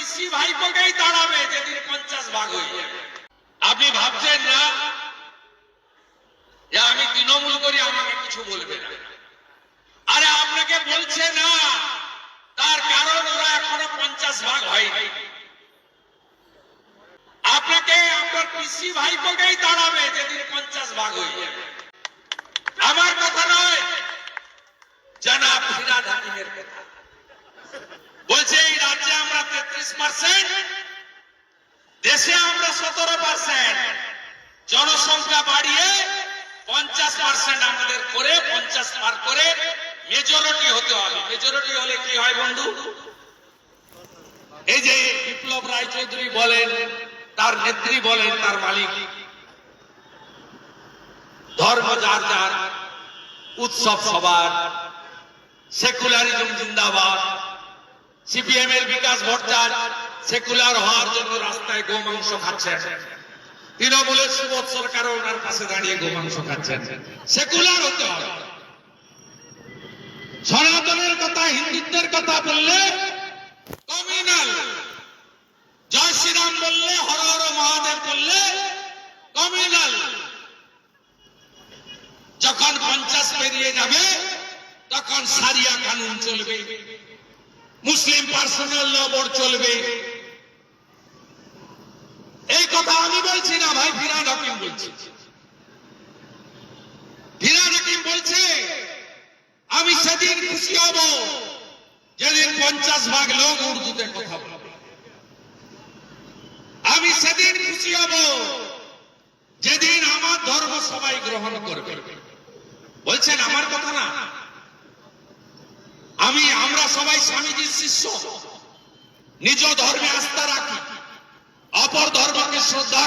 পিসি ভাইপোকেই দাঁড়াবে যেদিন পঞ্চাশ ভাগ হয়ে যাবে। আপনি ভাবছেন না? যে আমি তৃণমূল করি, আমাকে কিছু বলবে না। আরে আপনাকে বলছে না, তার কারণ ওরা এখনও পঞ্চাশ ভাগ হয়নি। আপনাকে আপনার পিসি ভাইপোকেই দাঁড়াবে যেদিন পঞ্চাশ ভাগ হয়ে যাবে। আমার কথা নয়, জনাব ফিরাদ কথা। বলছে, এই রাজ্যে আমরা তেত্রিশ পার্সেন্ট দেশে আমরা সতেরো পার্সেন্ট জনসংখ্যা বাড়িয়ে পঞ্চাশ পার্সেন্ট আমাদের করে, পঞ্চাশ পার করে মেজরিটি হতে হবে। মেজরিটি হলে কি হয় বন্ধু? এই যে বিপ্লব রায়চৌধুরী বলেন, তার নেত্রী বলেন, তার মালিক। ধর্ম যার যার, উৎসব সবার। সেকুলারিজম জিন্দাবাদ। সিপিএম এর বিকাশ ভট্টাচার্য সেকুলার হওয়ার জন্য রাস্তায় গোমাংস খাচ্ছেন তৃণমূলের সুবোধ সরকার ওনার পাশে দাঁড়িয়ে গোমাংস খাচ্ছেন। সেকুলার হতে হবে। সনাতনের কথা, হিন্দুত্বের কথা বললে কমিউনাল। জয় শ্রীরাম বললে, হর হর মহাদেব বললে কমিউনাল। যখন পঞ্চাশ পেরিয়ে যাবে, তখন সারিয়া কানুন চলবে। মুসলিম পার্সোনাল ল চলবে। এই কথা আমি বলছি না ভাই ফিরাদ হাকিম বলছি। ফিরাদ হাকিম বলছে, আমি সেদিন খুশি হব, যেদিন পঞ্চাশ ভাগ লোক উর্দুতে কথা বলবে। আমি সেদিন খুশি হব, যেদিন আমার ধর্ম সবাই গ্রহণ করবে। বলছেন আমার কথা না? সবাই স্বামীজির শিষ্য। নিজ ধর্মে আস্থা রাখি। অপর ধর্মকে শ্রদ্ধা